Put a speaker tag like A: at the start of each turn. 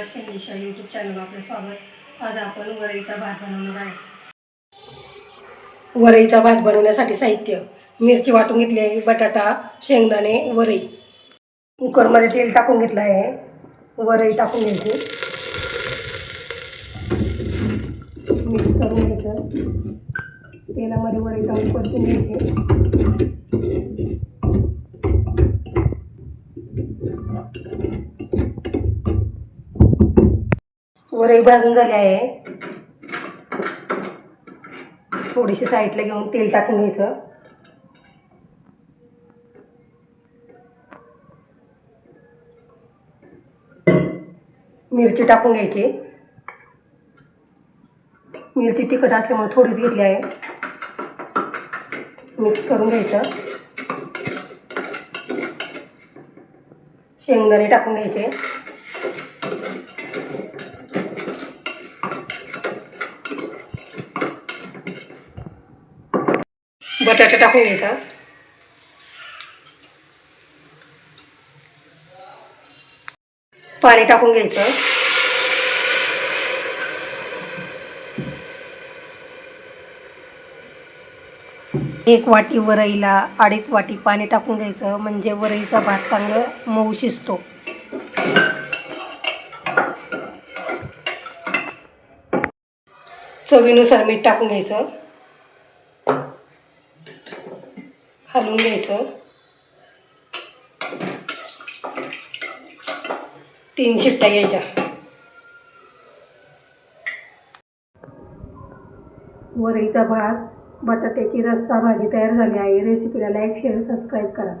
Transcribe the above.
A: Maharaj Swami YouTube चॅनलवर आपलं स्वागत. आज आपण वरईचा भात बनवणार आहे. वरईचा भात बनवण्यासाठी साहित्य. मिरची वाटून घेतली आहे बटाटा शेंगदाणे वरई. कुकरमध्ये तेल टाकून घेतलं आहे. वरई टाकून घ्यायची. मिक्स करून घ्यायचं तेलामध्ये वरई टाकून परतून घ्यायची. वरई भाजून झाली आहे. थोडीशी साईडला घेऊन तेल टाकून घ्यायचं. मिरची टाकून घ्यायची. मिरची तिखट असल्यामुळे थोडीच घेतली आहे. मिक्स करून घ्यायचं. शेंगदाणे टाकून घ्यायचे. बटाटा टाकून घ्यायचा. पाणी टाकून घ्यायचं. एक वाटी वरईला अडीच वाटी पाणी टाकून घ्यायचं म्हणजे वरईचा भात चांगलं मऊ शिजतो. चवीनुसार मीठ टाकून घ्यायचं. हलवून घ्यायचं. तीन शिट्ट्या घ्यायच्या. वरईचा भात बटाट्याची रस्सा भाजी तयार झाली आहे. रेसिपीला लाईक शेअर सबस्क्राईब करा.